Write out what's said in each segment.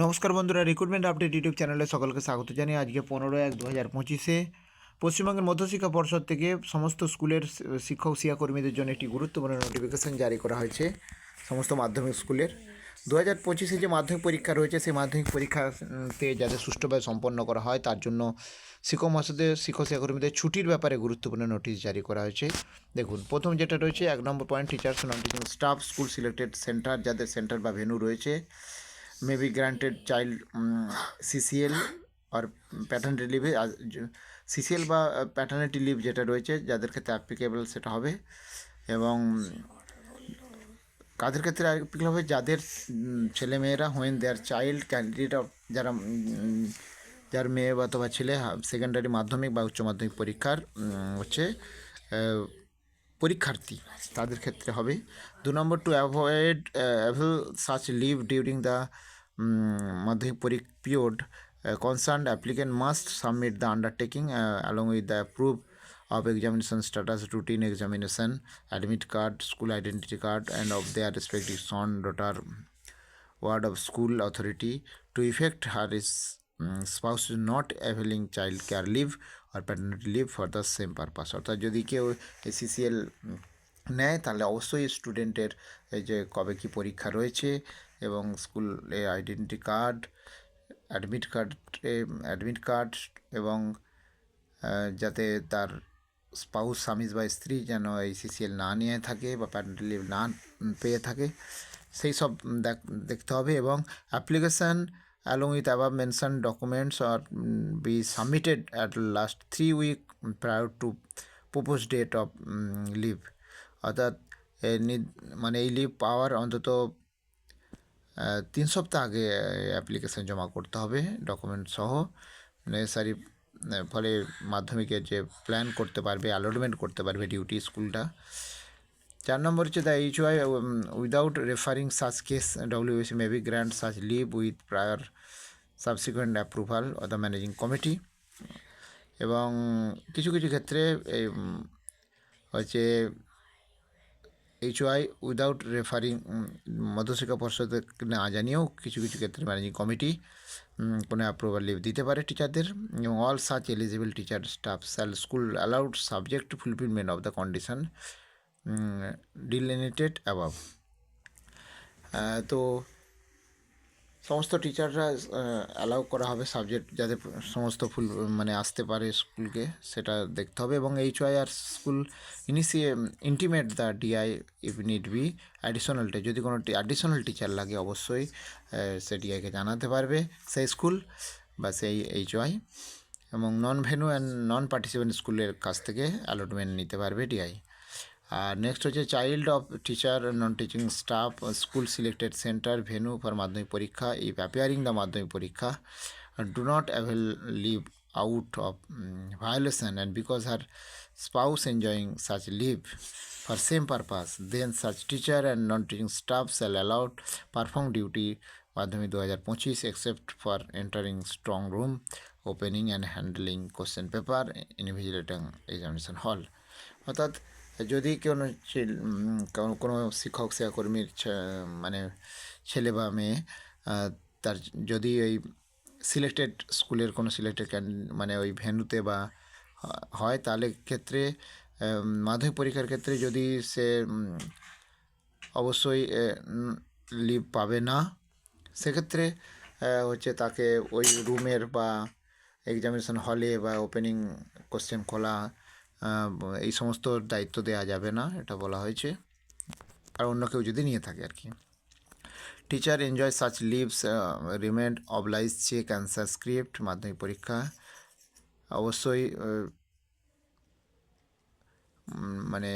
নমস্কার বন্ধুরা recruitment update YouTube চ্যানেলে সকলকে স্বাগত জানিয়ে আজকে পনেরো এক দু হাজার পঁচিশে পশ্চিমবঙ্গের মধ্যশিক্ষা পর্ষদ থেকে সমস্ত স্কুলের শিক্ষক, শিক্ষাকর্মীদের জন্য একটি গুরুত্বপূর্ণ নোটিফিকেশন জারি করা হয়েছে সমস্ত মাধ্যমিক স্কুলের। দু হাজার পঁচিশে যে মাধ্যমিক পরীক্ষা রয়েছে, সেই মাধ্যমিক পরীক্ষাতে যাতে সুষ্ঠুভাবে সম্পন্ন করা হয়, তার জন্য শিক্ষক মহাশয়দের, শিক্ষক, শিক্ষাকর্মীদের ছুটির ব্যাপারে গুরুত্বপূর্ণ নোটিশ জারি করা হয়েছে। দেখুন, প্রথম যেটা রয়েছে, এক নম্বর point teachers non teaching staff school selected centre যাদের সেন্টার বা ভেন্যু রয়েছে। Be granted child um, CCL or paternity leave CCL বা প্যাটার্নিটি লিভ যেটা রয়েছে যাদের ক্ষেত্রে অ্যাপ্লিকেবল সেটা হবে। এবং কাদের ক্ষেত্রে অ্যাপ্লিকেবল হবে? যাদের ছেলেমেয়েরা when their child candidate of যারা যার মেয়ে বা অথবা ছেলে সেকেন্ডারি মাধ্যমিক বা উচ্চ মাধ্যমিক পরীক্ষার হচ্ছে পরীক্ষার্থী তাদের ক্ষেত্রে হবে। দু নম্বর to avoid avail such leave during the Madhyamik period concern applicant must submit the undertaking along with the approve of examination status routine examination admit card school identity card and of their respective son daughter ward of school authority to effect her his spouse is not availing child care leave R paternity leave for the same purpose অর্থাৎ যদি কেউ এসিসিএল নেয়, তাহলে অবশ্যই স্টুডেন্টের যে কবে কী পরীক্ষা রয়েছে এবং স্কুলে identity card, admit card admit card এবং যাতে তার স্পাউস, স্বামী বা স্ত্রী যেন এই সিসিএল না নিয়ে থাকে বা প্যারেন্টাল লিভ না পেয়ে থাকে, সেই সব দেখ- দেখতে হবে এবং application along with above mention documents are be submitted at last three week prior to propose date of leave. অর্থাৎ মানে এই লিভ পাওয়ার অন্তত তিন সপ্তাহ আগে অ্যাপ্লিকেশান জমা করতে হবে ডকুমেন্ট সহ। নেসারি ফলে মাধ্যমিকের যে প্ল্যান করতে পারবে অ্যালটমেন্ট করতে পারবে ডিউটি স্কুলটা চার নম্বর হচ্ছে the H Y without referring such case WAC may be granted such leave with prior subsequent approval of the managing committee এবং কিছু কিছু ক্ষেত্রে হচ্ছে এইচওআই উইদাউট রেফারিং মধ্যশিক্ষা পর্ষদকে না জানিয়েও কিছু কিছু ক্ষেত্রে ম্যানেজিং কমিটি কোনো অ্যাপ্রুভাল লিভ দিতে পারে টিচারদের এবং all such eligible teacher staff shall school allowed subject to fulfilment of the condition delineated above তো সমস্ত টিচাররা অ্যালাউ করা হবে সাবজেক্ট যাতে সমস্ত ফুল মানে আসতে পারে স্কুলকে, সেটা দেখতে হবে। এবং H Y R school initiate intimate the DI if need be additional যদি কোনো অ্যাডিশনাল টিচার লাগে অবশ্যই সে ডিআইকে জানাতে পারবে। সেই স্কুল বা সেই এইচ ওয়াই এবং non venue and non participant স্কুলের কাছ থেকে অ্যালটমেন্ট নিতে পারবে ডিআই আর নেক্সট হচ্ছে child of teacher non teaching staff school selected centre venue for Madhyamik পরীক্ষা ইফ অ্যাপিয়ারিং দ্য মাধ্যমিক পরীক্ষা do not avail leave out of violation and because her spouse enjoying such leave for same purpose, then such teacher and non-teaching staff shall allowed perform duty Madhyamik দু হাজার পঁচিশ except for entering strong room opening and handling question paper invigilating examination hall অর্থাৎ যদি কোনো, কোনো- শিক্ষক শিক্ষাকর্মীর মানে ছেলে বা মেয়ে তার যদি ওই সিলেক্টেড স্কুলের কোনো সিলেক্টেড মানে ওই ভেন্যুতে বা হয়, তাহলে ক্ষেত্রে মাধ্যমিক পরীক্ষার ক্ষেত্রে যদি সে অবশ্যই লিভ পাবে না, সেক্ষেত্রে হচ্ছে তাকে ওই রুমের বা এক্সামিনেশন হলে বা ওপেনিং কোশ্চেন খোলা এই সমস্ত দায়িত্ব দেওয়া যাবে না, এটা বলা হয়েছে। আর অন্য কেউ যদি নিয়ে থাকে আর কি। Teacher enjoy such leaves remained obliged check answer script Madhyamik পরীক্ষা। অবশ্যই মানে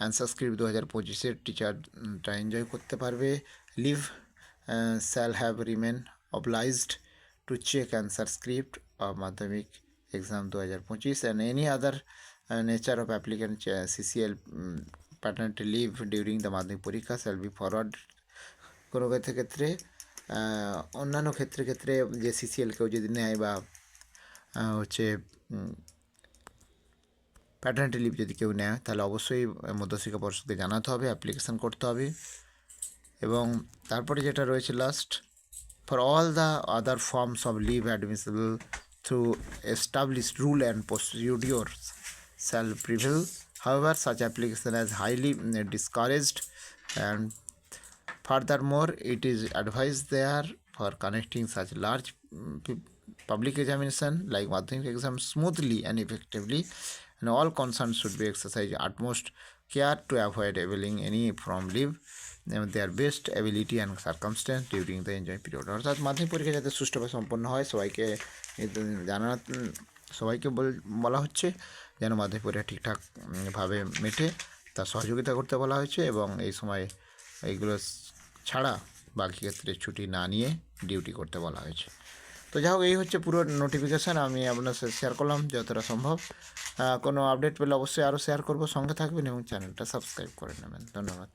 অ্যান্সার স্ক্রিপ্ট দু হাজার পঁচিশের টিচারটা এনজয় করতে পারবে। Leave shall have remain obliged to check answer script Madhyamik exam দু হাজার পঁচিশ and any other nature of applicant CCL paternity leave during the Madhyamik পরীক্ষা শ্যাল বি ফরওয়ার্ড কোনো ক্ষেত্রে অন্যান্য ক্ষেত্রে ক্ষেত্রে যে সিসিএল কেউ যদি নেয় বা হচ্ছে প্যাটার্নিটি লিভ যদি কেউ নেয়, তাহলে অবশ্যই মধ্যশিক্ষা পর্ষদকে জানাতে হবে অ্যাপ্লিকেশান করতে হবে। এবং তারপরে যেটা রয়েছে last for all the other forms of leave admissible through established rule and procedures shall prevail. However, such application is highly mm, discouraged and furthermore it is advised there for connecting such large mm, public examination like Madhyamik exam smoothly and effectively and all concerned should be exercise utmost care to avoid availing any from leave um, their best ability and circumstance during the enjoy period অর্থাৎ মাধ্যমিক পরীক্ষা যাতে সুষ্ঠুভাবে সম্পন্ন হয় সবাইকে জানা সবাইকে বল- হচ্ছে যেন মাধ্যমিক পরীক্ষা ঠিকঠাক উম, ভাবে মেটে তার সহযোগিতা করতে বলা হয়েছে এবং এই সময় এইগুলো ছাড়া বাকি ক্ষেত্রে ছুটি না নিয়ে ডিউটি করতে বলা হয়েছে তো যাই হোক, এই হচ্ছে পুরো নোটিফিকেশান আমি আপনার সাথে শেয়ার করলাম যতটা সম্ভব। কোনো আপডেট পেলে অবশ্যই আরও শেয়ার করব। সঙ্গে থাকবেন এবং চ্যানেলটা সাবস্ক্রাইব করে নেবেন। ধন্যবাদ।